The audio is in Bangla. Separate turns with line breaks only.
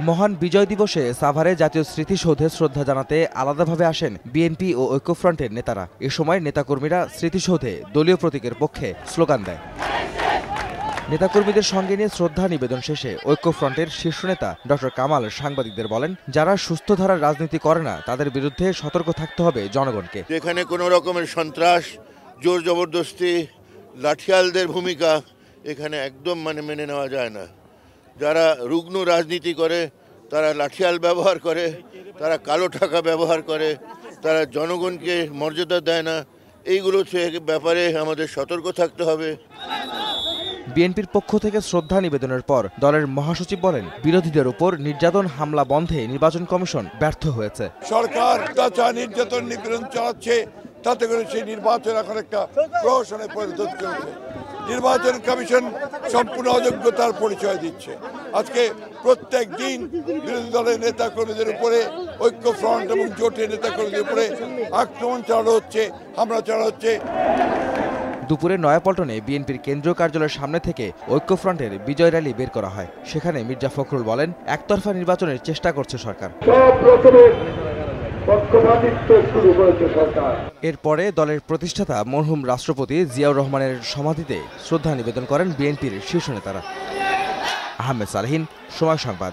মহান বিজয় দিবসে সাভারে জাতীয় স্মৃতিসৌধে শ্রদ্ধা জানাতে আলাদাভাবে আসেন বিএনপি ও ঐক্যফ্রন্টের নেতারা। এ সময় নেতাকর্মীরা স্মৃতিসৌধে দলীয় প্রতীকের পক্ষে স্লোগান দেয়। নেতাকর্মীদের সঙ্গে নিয়ে শ্রদ্ধা নিবেদন শেষে ঐক্যফ্রন্টের শীর্ষ নেতা ডক্টর কামাল সাংবাদিকদের বলেন, যারা সুস্থ ধারার রাজনীতি করে না, তাদের বিরুদ্ধে সতর্ক থাকতে হবে জনগণকে।
যেখানে কোনো রকমের সন্ত্রাস, জোর জবরদস্তি, লাঠিয়ালদের ভূমিকা এখানে একদম মানে মেনে নেওয়া যায় না। যারা রুগ্ন রাজনীতি করে তারা লাঠিয়াল ব্যবহার করে তারা কালো টাকা ব্যবহার করে তারা জনগণকে মর্যাদা দেয় না এইগুলো ব্যাপারে আমাদের সতর্ক থাকতে হবে।
বিএনপির পক্ষ থেকে শ্রদ্ধা নিবেদনের পর দলের মহাসচিব বলেন বিরোধীদের উপর নির্যাতন হামলা বন্ধে নির্বাচন কমিশন ব্যর্থ হয়েছে।
সরকার অত্যাচার নির্যাতন নিপীড়ন চালাচ্ছে তাতে করে সেই নির্বাচন এখন একটা প্রহসনে পরিণত করেছে নির্বাচন কমিশন সম্পূর্ণ অযোগ্যতার পরিচয় দিচ্ছে। আজকে প্রত্যেক দিন বিরোধী দলের নেতা কর্মীদের উপরে ঐক্য ফ্রন্ট এবং জোটের নেতা কর্মীদের উপরে আক্রমণ চালানো হচ্ছে হামলা চালানো হচ্ছে।
দুপুরে নয়াপল্টনে বিএনপির কেন্দ্রীয় কার্যালয়ের সামনে থেকে ঐক্যফ্রন্টের বিজয় র্যালি বের করা হয়। সেখানে মির্জা ফখরুল বলেন একতরফা নির্বাচনের চেষ্টা করছে সরকার।
সব রকমের
এরপরে দলের প্রতিষ্ঠাতা মরহুম রাষ্ট্রপতি জিয়াউর রহমানের সমাধিতে শ্রদ্ধা নিবেদন করেন বিএনপির শীর্ষ নেতারা। আহমেদ সালহিন সময় সংবাদ।